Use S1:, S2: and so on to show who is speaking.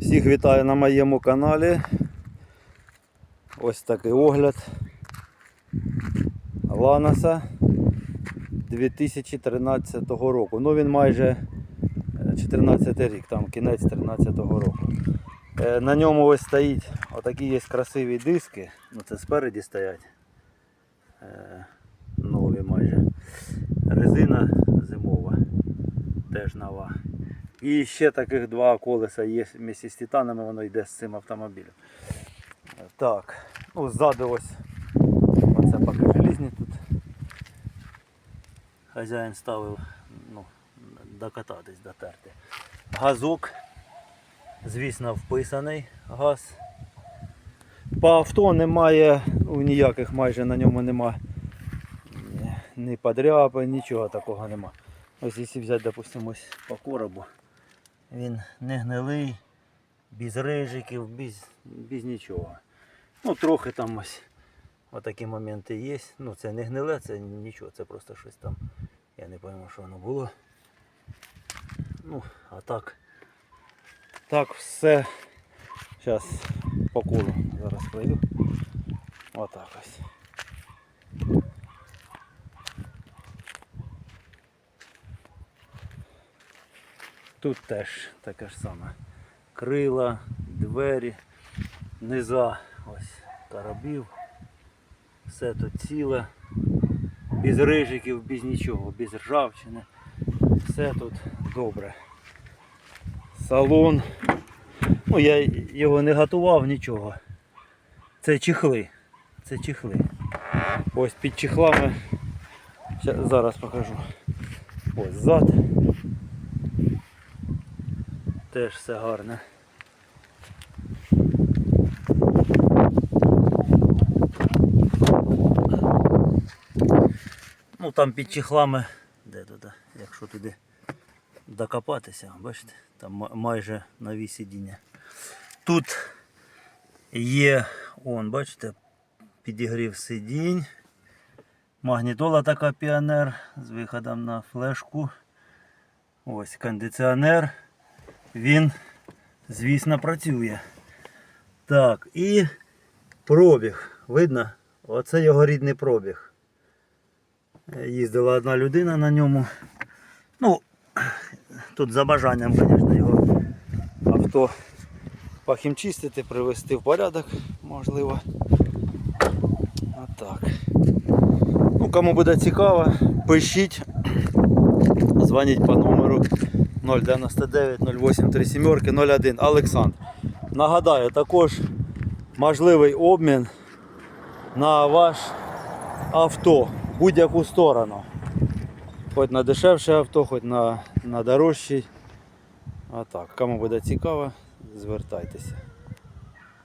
S1: Всіх вітаю на моєму каналі. Ось такий огляд Ланаса 2013 року. Ну він майже 14 рік, там кінець 13 року. Е, На ньому ось стоїть отакі є красиві диски. Ну це спереді стоять. Е, Нові майже. Резина зимова. Теж нова. І ще таких два колеса є вместе з титанами, воно йде з цим автомобілем. Так, ну ззаду ось. Оце поки желізні тут. Хазяїн ставив ну, докататись, дотерти. Газок, звісно, вписаний газ. По авто немає, ну, ніяких майже на ньому нема ні- подряпин, нічого такого нема. Ось якщо взяти, допустимо, по коробу. Він не гнилий, без рижиків, без, без нічого. Ну, трохи там ось отакі моменти є. Ну, це не гниле, це нічого, це просто щось там. Я не пойму, що воно було. Ну, а так. Так, все. Зараз по колу зараз пройду. Отак ось. Тут теж таке ж саме. Крила, двері, низа, ось карабів. Все тут ціле. Без рижиків, без нічого, без ржавчини. Все тут добре. Салон. Ну, я його не готував нічого. Це чехли. Це чехли. Ось під чехлами. Зараз покажу. Ось зад. Теж все гарне. Ну там під чехлами, де туди, якщо туди докопатися, бачите, там майже нові сидіння. Тут є, он, бачите, підігрів сидінь. Магнітола така піонер з виходом на флешку. Ось кондиціонер. Він, звісно, працює. Так, і пробіг. Видно? Оце його рідний пробіг. Їздила одна людина на ньому. Ну, тут за бажанням, звісно, його авто похімчистити, привести в порядок, можливо. Отак. Ну, кому буде цікаво, пишіть, дзвоніть по номеру 099 08 37 01 Олександр. Нагадаю, також можливий обмін на ваш авто будь-яку сторону. Хоч на дешевше авто, хоч на, на дорожчий. А так, кому буде цікаво, звертайтеся.